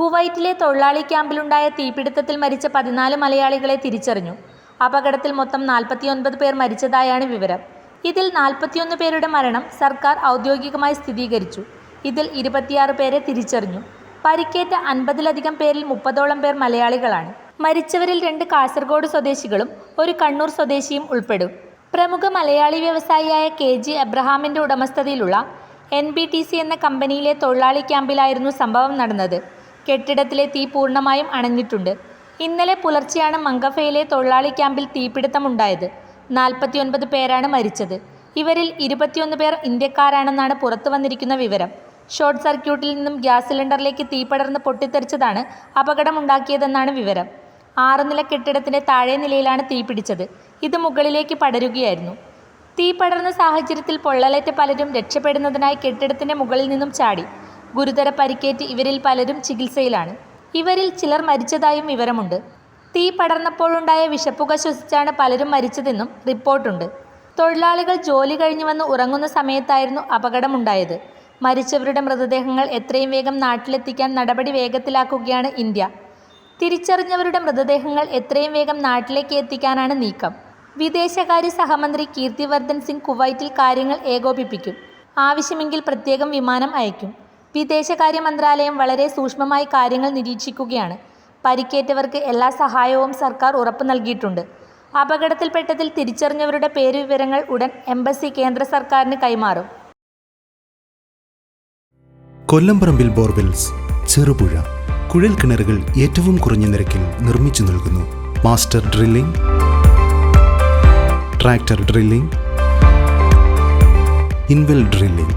കുവൈറ്റിലെ തൊഴിലാളി ക്യാമ്പിലുണ്ടായ തീപിടുത്തത്തിൽ മരിച്ച പതിനാല് മലയാളികളെ തിരിച്ചറിഞ്ഞു. അപകടത്തിൽ മൊത്തം നാൽപ്പത്തിയൊൻപത് പേർ മരിച്ചതായാണ് വിവരം. ഇതിൽ നാൽപ്പത്തിയൊന്ന് പേരുടെ മരണം സർക്കാർ ഔദ്യോഗികമായി സ്ഥിരീകരിച്ചു. ഇതിൽ ഇരുപത്തിയാറ് പേരെ തിരിച്ചറിഞ്ഞു. പരിക്കേറ്റ അൻപതിലധികം പേരിൽ മുപ്പതോളം പേർ മലയാളികളാണ്. മരിച്ചവരിൽ രണ്ട് കാസർഗോഡ് സ്വദേശികളും ഒരു കണ്ണൂർ സ്വദേശിയും ഉൾപ്പെടും. പ്രമുഖ മലയാളി വ്യവസായിയായ കെ ജി എബ്രഹാമിന്റെ ഉടമസ്ഥതയിലുള്ള എൻ ബി ടി സി എന്ന കമ്പനിയിലെ തൊഴിലാളി ക്യാമ്പിലായിരുന്നു സംഭവം നടന്നത്. കെട്ടിടത്തിലെ തീ പൂർണമായും അണഞ്ഞിട്ടുണ്ട്. ഇന്നലെ പുലർച്ചെയാണ് മംഗഫയിലെ തൊഴിലാളി ക്യാമ്പിൽ തീപിടുത്തമുണ്ടായത്. നാൽപ്പത്തിയൊൻപത് പേരാണ് മരിച്ചത്. ഇവരിൽ ഇരുപത്തിയൊന്ന് പേർ ഇന്ത്യക്കാരാണെന്നാണ് പുറത്തു വന്നിരിക്കുന്ന വിവരം. ഷോർട്ട് സർക്യൂട്ടിൽ നിന്നും ഗ്യാസ് സിലിണ്ടറിലേക്ക് തീ പടർന്ന് പൊട്ടിത്തെറിച്ചതാണ് അപകടമുണ്ടാക്കിയതെന്നാണ് വിവരം. ആറു നില കെട്ടിടത്തിന്റെ താഴെ നിലയിലാണ് തീപിടിച്ചത് ഇത് മുകളിലേക്ക് പടരുകയായിരുന്നു. തീ പടർന്ന സാഹചര്യത്തിൽ പൊള്ളലേറ്റ പലരും രക്ഷപ്പെടുന്നതിനായി കെട്ടിടത്തിന്റെ മുകളിൽ നിന്നും ചാടി. ഗുരുതര പരിക്കേറ്റ് ഇവരിൽ പലരും ചികിത്സയിലാണ്. ഇവരിൽ ചിലർ മരിച്ചതായും വിവരമുണ്ട്. തീ പടർന്നപ്പോഴുണ്ടായ വിഷപ്പുക ശ്വസിച്ചാണ് പലരും മരിച്ചതെന്നും റിപ്പോർട്ടുണ്ട്. തൊഴിലാളികൾ ജോലി കഴിഞ്ഞു വന്ന് ഉറങ്ങുന്ന സമയത്തായിരുന്നു അപകടമുണ്ടായത്. മരിച്ചവരുടെ മൃതദേഹങ്ങൾ എത്രയും വേഗം നാട്ടിലെത്തിക്കാൻ നടപടി വേഗത്തിലാക്കുകയാണ് ഇന്ത്യ. തിരിച്ചറിഞ്ഞവരുടെ മൃതദേഹങ്ങൾ എത്രയും വേഗം നാട്ടിലേക്ക് എത്തിക്കാനാണ് നീക്കം. വിദേശകാര്യ സഹമന്ത്രി കീർത്തിവർദ്ധൻ സിംഗ് കുവൈറ്റിൽ കാര്യങ്ങൾ ഏകോപിപ്പിക്കും. ആവശ്യമെങ്കിൽ പ്രത്യേകം വിമാനം അയക്കും. വിദേശകാര്യ മന്ത്രാലയം വളരെ സൂക്ഷ്മമായി കാര്യങ്ങൾ നിരീക്ഷിക്കുകയാണ്. പരിക്കേറ്റവർക്ക് എല്ലാ സഹായവും സർക്കാർ ഉറപ്പു നൽകിയിട്ടുണ്ട്. അപകടത്തിൽപ്പെട്ടതിൽ തിരിച്ചറിഞ്ഞവരുടെ പേരുവിവരങ്ങൾ ഉടൻ എംബസി കേന്ദ്ര സർക്കാരിന് കൈമാറും. കൊല്ലംപറമ്പിൽ ബോർവെൽസ് ചെറുപുഴ കുഴൽ കിണറുകൾ ഏറ്റവും കുറഞ്ഞ നിരക്കിൽ നിർമ്മിച്ചു നൽകുന്നു. Master drilling tractor drilling inwell drilling